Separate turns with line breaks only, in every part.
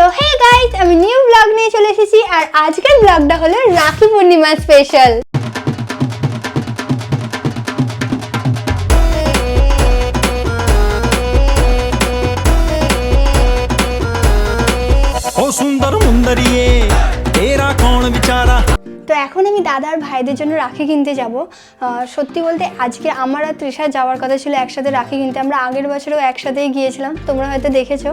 So hey guys আমি new blog নিয়ে চলে এসেছি আর আজকের ব্লগটা হলো রাখি পূর্ণিমা স্পেশাল
ও সুন্দর
মুন্দরিয়ে এখন আমি দাদার ভাইদের জন্য রাখি কিনতে যাব। সত্যি বলতে আজকে আমার আর তৃষা যাওয়ার কথা ছিল একসাথে রাখি কিনতে। আমরা আগের বছরেও একসাথেই গিয়েছিলাম, তোমরা হয়তো দেখেছ।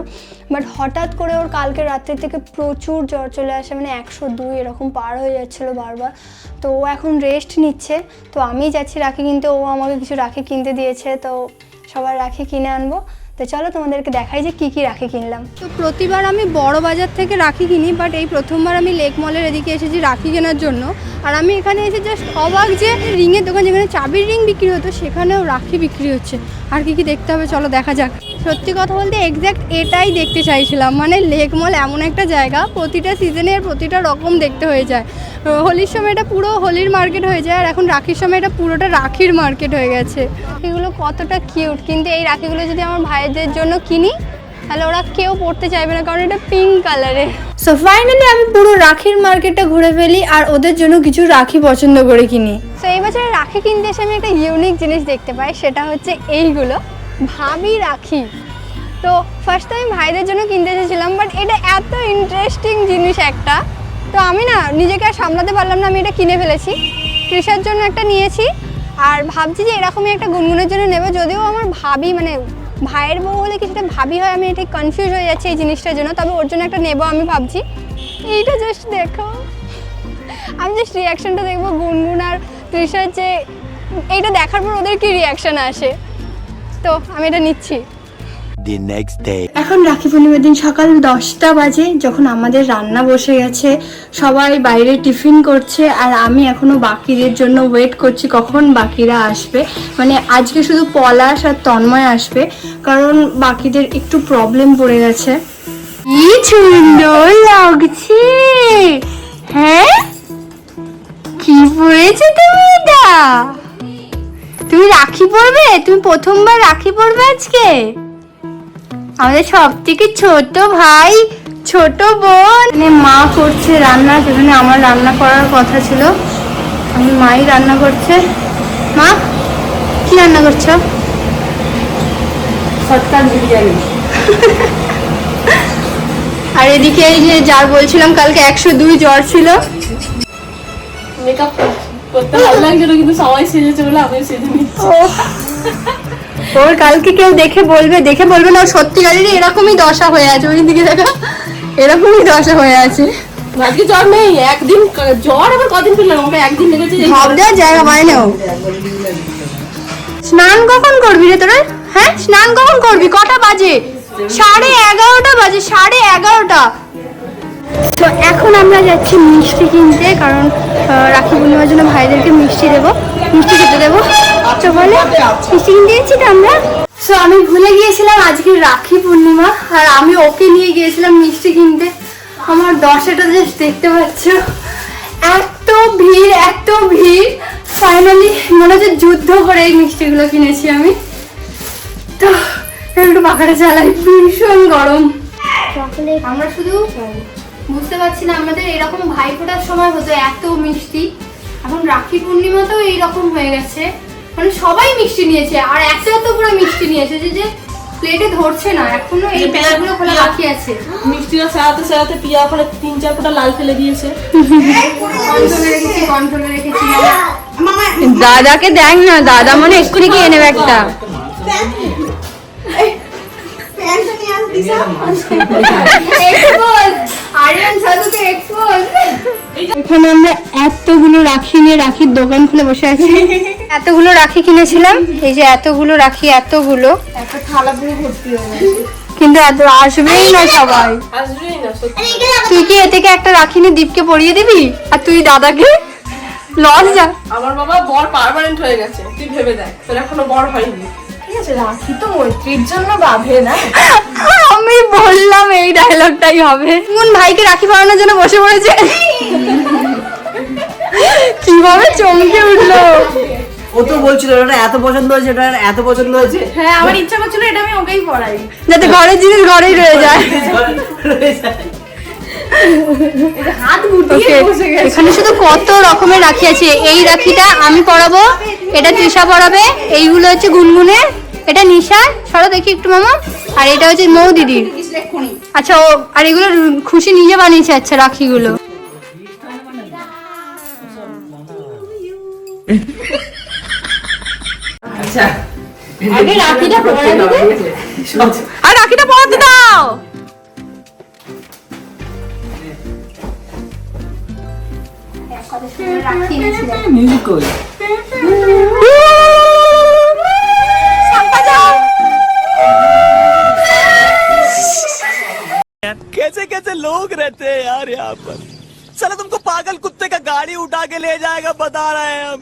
বাট হঠাৎ করে ওর কালকে রাত্রি থেকে প্রচুর জ্বর চলে আসে মানে একশো দুই এরকম পার হয়ে যাচ্ছিল বারবার। তো ও এখন রেস্ট নিচ্ছে। তো আমি যাচ্ছি রাখি কিনতে, ও আমাকে কিছু রাখি কিনতে দিয়েছে। তো সবার রাখি কিনে আনব। তো চলো তোমাদেরকে দেখাই যে কী কী রাখি কিনলাম। তো প্রতিবার আমি বড় বাজার থেকে রাখি কিনি বাট এই প্রথমবার আমি লেক মলের এদিকে এসেছি রাখি কেনার জন্য। আর আমি এখানে এসে জাস্ট অবাক যে রিংয়ের দোকান যেখানে চাবির রিং বিক্রি হতো, সেখানেও রাখি বিক্রি হচ্ছে। আর কি কি দেখতে হবে চলো দেখা যাক। সত্যি কথা বলতে এক্স্যাক্ট এটাই দেখতে চাইছিলাম। মানে লেক মল এমন একটা জায়গা, প্রতিটা সিজনের প্রতিটা রকম দেখতে হয়ে যায়। হোলির সময় এটা পুরো হোলির মার্কেট হয়ে যায় আর এখন রাখির সময় এটা পুরোটা রাখির মার্কেট হয়ে গেছে। এগুলো কতটা কিউট কিন্তু এই রাখিগুলো যদি আমার ভাইদের জন্য কিনি তাহলে ওরা কেউ পড়তে চাইবে না কারণ এটা পিঙ্ক কালারে সো ফাইনালি আমি পুরো রাখির মার্কেটটা ঘুরে ফেলি আর ওদের জন্য কিছু রাখি পছন্দ করে কিনি। সো এই বছর রাখি কিনতে এসে আমি একটা ইউনিক জিনিস দেখতে পাই সেটা হচ্ছে এইগুলো ভাবি রাখি। তো ফার্স্ট আমি ভাইদের জন্য কিনতে এসেছিলাম বাট এটা এত ইন্টারেস্টিং জিনিস একটা তো আমি না নিজেকে আর সামলাতে পারলাম না, আমি এটা কিনে ফেলেছি। তৃষার জন্য একটা নিয়েছি, আর ভাবছি যে এরকমই একটা গুনগুনের জন্য নেব, যদিও আমার ভাবি মানে ভাইয়ের বউ হলে কিছুটা ভাবি হয়, আমি এটা কনফিউজ হয়ে যাচ্ছি এই জিনিসটার জন্য, তবে ওর জন্য একটা নেব আমি ভাবছি। এইটা জাস্ট দেখো। আমি জাস্ট রিয়াকশনটা দেখব, গুনগুন আর তৃষার যে, এইটা দেখার পর ওদের কি রিয়াকশন আসে? তো আমি এটা নিচ্ছি।
The next day.
এখন রাখি পূর্ণিমার দিন সকাল দশটা বাজে, যখন আমাদের রান্না বসে গেছে, সবাই বাইরে টিফিন করছে, আর আমি এখনও বাকিদের জন্য ওয়েট করছি কখন বাকিরা আসবে। মানে আজকে শুধু পলাশ আর তন্ময় আসবে, কারণ বাকিদের একটু প্রবলেম পড়ে গেছে। কি সুন্দর লাগছে! হ্যাঁ? কি পড়েছে তুমি এটা তুমি রাখি পরবে তুমি প্রথমবার রাখি পরবে আজকে? আমাদের সব থেকে ছোট ভাই ছোট বোন। মা করছে রান্না যেখানে আমার রান্না করার কথা ছিল। আমি মাই রান্না করছে। মা কি রান্না করছ?
সৎকার বিরিয়ানি।
আর এদিকে এই যে যার বলছিলাম কালকে একশো দুই জ্বর ছিল।
মেকআপ করতে ভালো লাগছিল কিন্তু সবাই সেজেছে বলে আমিও সেজে নিচ্ছি।
ওর কালকে কেউ দেখে বলবে দেখে বলবে না সত্যিকারেরই এরকমই দশা হয়ে আছে। ওই দিকে দেখা এরকমই দশা হয়ে আছে।
আজকে জ্বর নেই একদিন জ্বর আবার কদিন পেলাম আমাকে একদিন লেগেছে
দেওয়ার জায়গা পায় না। স্নান কখন করবি রে তোরা? হ্যাঁ স্নান কখন করবি? কটা বাজে? সাড়ে এগারোটা বাজে সাড়ে এগারোটা। তো এখন আমরা যাচ্ছি মিষ্টি কিনতে কারণ রাখি পূর্ণিমার জন্য ভাইদেরকে মিষ্টি দেবো মিষ্টি খেতে দেবো। মিষ্টি কিনতে তো আমরা? সো আমি ভুলে গিয়েছিলাম আজকে রাখি পূর্ণিমা আর আমি ওকে নিয়ে গিয়েছিলাম মিষ্টি কিনতে। আমার দশাটা জাস্ট দেখতে পাচ্ছ। এত ভিড় এত ভিড়। ফাইনালি মনে হচ্ছে যুদ্ধ করে এই মিষ্টিগুলো কিনেছি আমি। তো একটু পাখাটা চালাই। ভীষণ গরম। আমরা শুধু বুঝতে পারছি না আমাদের এরকম ভাই ফোটার সময় হতো এত মিষ্টি। এখন রাখি পূর্ণিমাতেও এইরকম হয়ে গেছে। মানে সবাই মিষ্টি নিয়েছে আর এত এত করে মিষ্টি নিয়েছে যে যে প্লেটে ধরছে না এখনও এই ব্যাগগুলো খোলা বাকি আছে।
মিষ্টিটা সেরাতে সেরাতে পিয়া ওখানে তিন চার ফোঁটা লাল ফেলে দিয়েছে।
কন্ট্রোলে রেখেছি কন্ট্রোলে রেখেছি।
দাদাকে দেখ না দাদা মনে এক্ষুনি গিয়ে নেবে একটা।
এখানে আমরা এতগুলো রাখি নিয়ে রাখির দোকান খুলে বসে আছি। এতগুলো রাখি কিনেছিলাম? এই যে এতগুলো রাখি এতগুলো।
একটা থালা পুরো ভর্তি হয়ে
কিন্তু এত আসবেই না সবাই। তুই কি এ থেকে একটা রাখি নিয়ে দীপকে পরিয়ে দিবি? আর তুই দাদাকে? লস যা।
আমার বাবা বর পার্মানেন্ট হয়ে গেছে। তুই ভেবে দেখ তোর এখনও বর হয়নি। রাখি তো মৈত্রীর জন্য বাঁধে না।
আমি বললাম এই ডায়লগটাই হবে। কোন ভাইকে রাখি পরানোর জন্য বসে পড়েছে। কীভাবে চমকে উঠল?
ও
তো বলছিল ওটা এত পছন্দ হয়েছে এটা এত পছন্দ হয়েছে।
হ্যাঁ আমার ইচ্ছা করছিল এটা আমি ওকেই পড়াই।
যাতে ঘরের জিনিস ঘরেই রয়ে যায়।
হাত গুটিয়ে বসে গেছে।
এখানে শুধু কত রকমের রাখি আছে। এই রাখিটা আমি পরাবো এটা তৃষা পরাবে এইগুলো হচ্ছে গুনগুনের এটা নিশা সরো দেখি একটু মামা আর এটা হচ্ছে মৌ দিদির আচ্ছা ও আর এগুলো খুশি নিজে বানিয়েছে আচ্ছা রাখিগুলো।
আগে রাখিটা পরাই দিতে
আর রাখিটা পরাতে দাও
মিউজিক কই
कैसे कैसे लोग रहते हैं यार यहाँ पर चलो तुमको पागल कुत्ते का गाड़ी उठा के ले जाएगा बता रहे हैं हम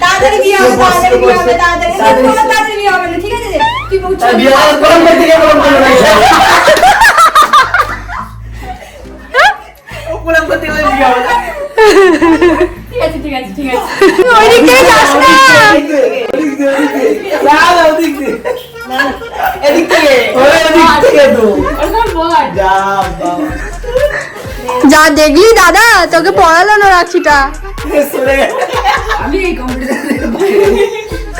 তাড়াতাড়ি বিয়ে হবে তাড়াতাড়ি বিয়ে হবে তাড়াতাড়ি কোনো বিয়ে হবে ঠিক আছে তুই বলছিস
বিয়ে হওয়ার পর থেকে গরম
দেখলি দাদা? তোকে পড়ালো না রাখিটা।
আমি এই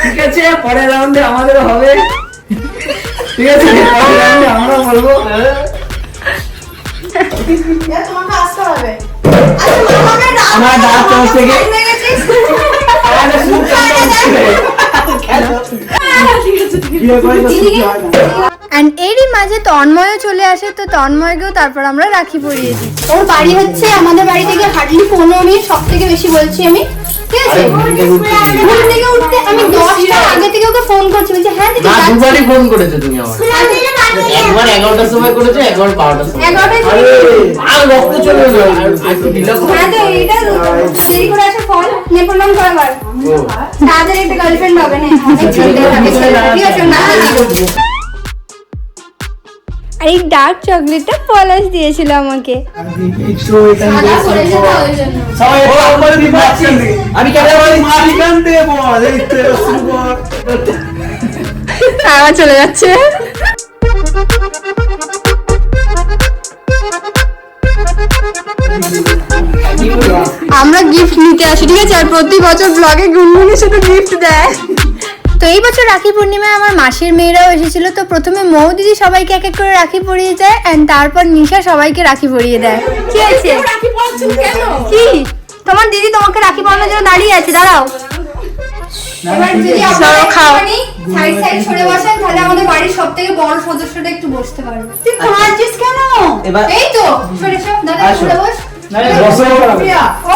ঠিক আছে পরের রাউন্ডে আমাদের হবে। ঠিক আছে পরের রাউন্ডে আমরা বলব। হ্যাঁ। আমার দাঁত থেকে
অ্যান্ড এরই মাঝে তন্ময়ও চলে আসে তো তন্ময়কেও তারপর আমরা রাখি পরিয়ে দিই
ওর বাড়ি হচ্ছে আমাদের বাড়ি থেকে হার্ডলি পনেরো মিনিট সব থেকে বেশি বলছি আমি ঠিক আছে ঘুম থেকে উঠতে আমি দশটা আগে থেকে ওকে ফোন করছি বলছি হ্যাঁ দিদি
দুবারই ফোন করেছ তুমি আমার একবার এগারোটার সময় করেছ একবার বারোটার সময়
এগারোটায়
আর
রক্ত চলে গেল আর একটু ঢিলা করো।
হ্যাঁ তো এইটা দেরি করে আসে ফল নেপোলিয়ন করাবার
ও।
তাদের একটা গার্লফ্রেন্ড হবে ঠিক আছে না
আর এই ডার্ক চকলেটটা পলাশ দিয়েছিল আমাকে।
আমার
চলে যাচ্ছে। আমরা গিফট নিতে আসি ঠিক আছে? আর প্রতি বছর ব্লগে গুনগুনি সাথে গিফট দেয়। এই বছর রাখি পূর্ণিমায় আমার মাসির মেয়েরাও এসেছিল তো প্রথমে মৌ দিদি সবাইকে এক এক করে রাখি পরিয়ে যায় অ্যান্ড তারপর নিশা সবাইকে রাখি পরিয়ে দেয়। কি আছে
রাখি পড়ছেন কেন?
কি? তোমার দিদি তোমাকে রাখি পরানোর জন্য দাঁড়িয়ে আছে দাঁড়াও।
এবার যদি আপনারা
খাও।
সাইড সাইড সরে বসেন তাহলে আমাদের বাড়ির সব বড় সদস্যটা একটু বসতে পারবে। তুই খাচ্ছিস কেন? এই তো সরে এসো দাদা বস।
বসো।
প্রিয়া, ও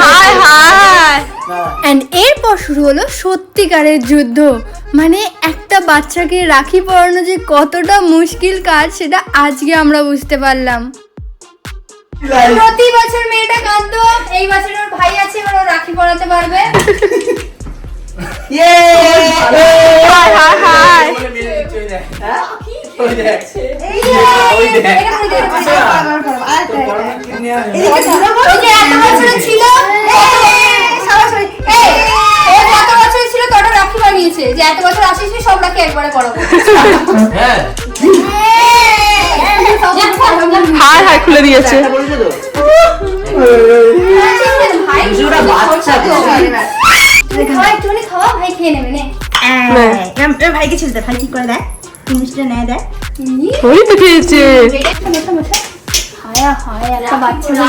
হায় হায় অ্যান্ড এরপর শুরু হলো সত্যিকারের যুদ্ধ মানে একটা বাচ্চাকে রাখি পরানো যে কতটা মুশকিল কাজ সেটা আজকে আমরা বুঝতে পারলাম
প্রতি বছর মেয়েটা কাঁদতো এই বছর ওর ভাই আছে এবার ও রাখি পরাতে পারবে
ইয়ে
হায় হায় হায়
এই যে,
ওই দেখ।
এটা করে দে, এটা করে দে। পাগল করো, আরেকটা,
আচ্ছা।
আরেকটা। ওই যে এত বছর ছিল এই, সরাসরি, এই, ও যত বছর ছিল তত রাখি বানিয়েছে যে এত বছর আসিস নি, সব রাখি একবারে পরাবো
হ্যাঁ।
হায় খুলে দিয়েছে।
একটা বলেছে তো?
ভাই
ওরা বাচ্চা তো।
খাওয়া ভাই খেয়ে নেবে নে।
ভাইকে ছেড়ে দে ভাই ঠিক করে দেয়? জিনিসটা নেয় দেয়।
ওই তো খেয়েছে।
হায়া হায়া একটা বাচ্চাদের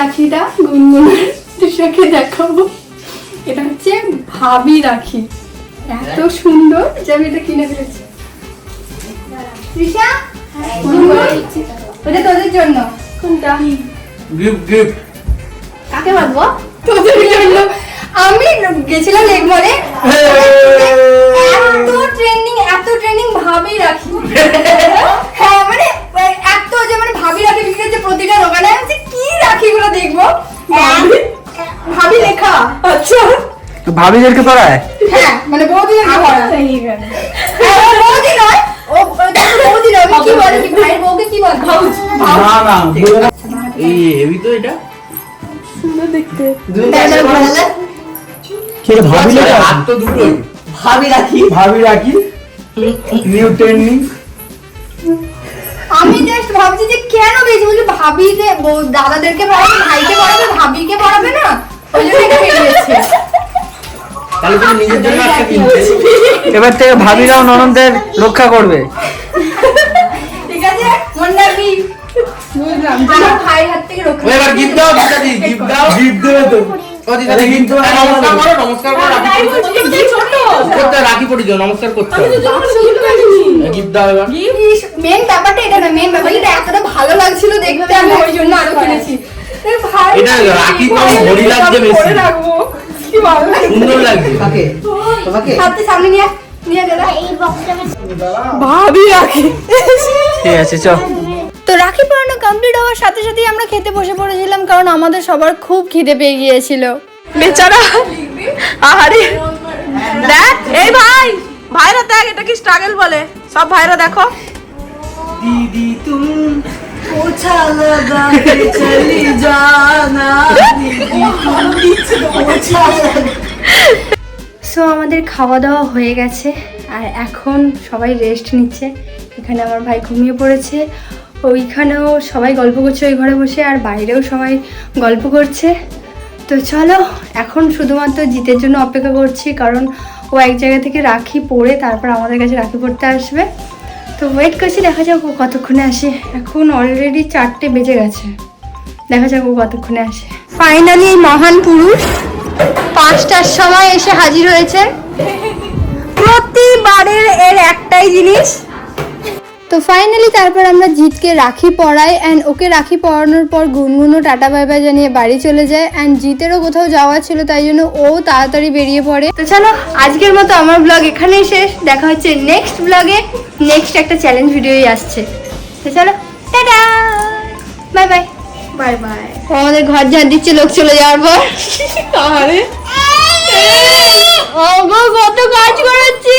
রাখিটা গুনগুনের তৃষাকে দেখাবো। এটা হচ্ছে ভাবি রাখি। এত সুন্দর যে আমি এটা কিনে ফেলেছি। তৃষা ওটা তোদের জন্য। কোনটা?
Gift gift.
কাকে বাঁধবো তোদের জন্য। আমি গেছিলাম লেগমলে এত ট্রেন্ডিং এত ট্রেন্ডিং ভাবি রাখি। হ্যাঁ মানে এত যে মানে ভাবি রাখি বিক্রি হচ্ছে প্রতিটা দোকানে আমি বলছি, কি রাখিগুলো দেখব? ভাবি- ভাবি লেখা। আচ্ছা।
ভাবিদেরকে পড়ায়?
হ্যাঁ মানে বৌদিদের কি হ্যাঁ, বৌদি নয়। ও বৌদি নয়। কি বলে কি ভাইয়ের বউকে কি বলে? ভাউজ
না না
এই হেভি তো এটা।
কে ভাবি
হাত তো
ভাবি রাখি। ভাবি রাখি। নিউ ট্রেন্ডিং
আমি জাস্ট ভাবছি যে কেন বেশি? বলছি ভাবি যে দাদাদেরকে পড়াবে ভাইকে পড়াবে ভাবিকে পড়াবে না? ওই জন্য এটা
তাহলে তুমি নিজের জন্য একটা কিনতে
এবার থেকে ভাবিরাও ননদদের রক্ষা করবে।
ঠিক আছে মনে রাখবি বুঝলাম যেন ভাইয়ের হাত থেকে রক্ষা
এবার গিফট দাও দিদা দি গিফট দাও।
গিফট দেবে তো।
ও দিদা গিফট দাও নমস্কার করো নমস্কার করো রাখি করতে রাখি পড়ি দাও নমস্কার করতে হবে। গিফট দাও এবার।
মেন ব্যাপারটা এটা না মেন ব্যাপার এটা এতটা ভালো লাগছিল দেখতে আমি ওই জন্য আরও কিনেছি।
এটা রাখি তো ঘড়ি লাগছে বেশি।
কি ভালো
সুন্দর লাগছে।
তোমাকে
হাতে সামনে নিয়ে নিয়ে দাদা
ভাবি রাখি।
ঠিক আছে চল।
তো রাখি পরানো কমপ্লিট হওয়ার সাথে সাথেই আমরা খেতে বসে পড়েছিলাম কারণ আমাদের সবার খুব খিদে পেয়ে গিয়েছিল।
বেচারা আহারে। দেখ এই ভাই ভাইরা দেখ এটা কি স্ট্রাগল বলে সব ভাইরা দেখো
दीदी तुम पोछा लगा के चली जाना
সো আমাদের খাওয়া দাওয়া হয়ে গেছে আর এখন সবাই রেস্ট নিচ্ছে এখানে আমার ভাই ঘুমিয়ে পড়েছে ওইখানেও সবাই গল্প করছে ওই ঘরে বসে আর বাইরেও সবাই গল্প করছে তো চলো, এখন শুধুমাত্র জিতের জন্য অপেক্ষা করছি, কারণ ও এক জায়গা থেকে রাখি পরে তারপর আমাদের কাছে রাখি পড়তে আসবে। তো ওয়েট করছি, দেখা যাক ও কতক্ষণে আসে। এখন অলরেডি চারটে বেজে গেছে। দেখা যাক ও কতক্ষণে আসে। ফাইনালি এই মহান পুরুষ পাঁচটার সময় এসে হাজির হয়েছে। প্রতিবারের এর একটাই জিনিস তো ফাইনালি তারপর আমরা জিতকে রাখি পড়াই অ্যান্ড ওকে রাখি পরানোর পর গুনগুনও টাটা বাই বাই জানিয়ে বাড়ি চলে যায় অ্যান্ড জিতেরও কোথাও যাওয়া ছিল তাই জন্য ও তাড়াতাড়ি বেরিয়ে পড়ে। তো চলো আজকের মতো আমার ব্লগ এখানেই শেষ। দেখা হচ্ছে নেক্সট ব্লগে নেক্সট একটা চ্যালেঞ্জ ভিডিওই আসছে। তো চলো tata! Bye bye bye bye আমাদের ঘর ঝাড় দিচ্ছে লোক চলে যাওয়ার পর। আরে! ও কত কাজ করাচ্ছে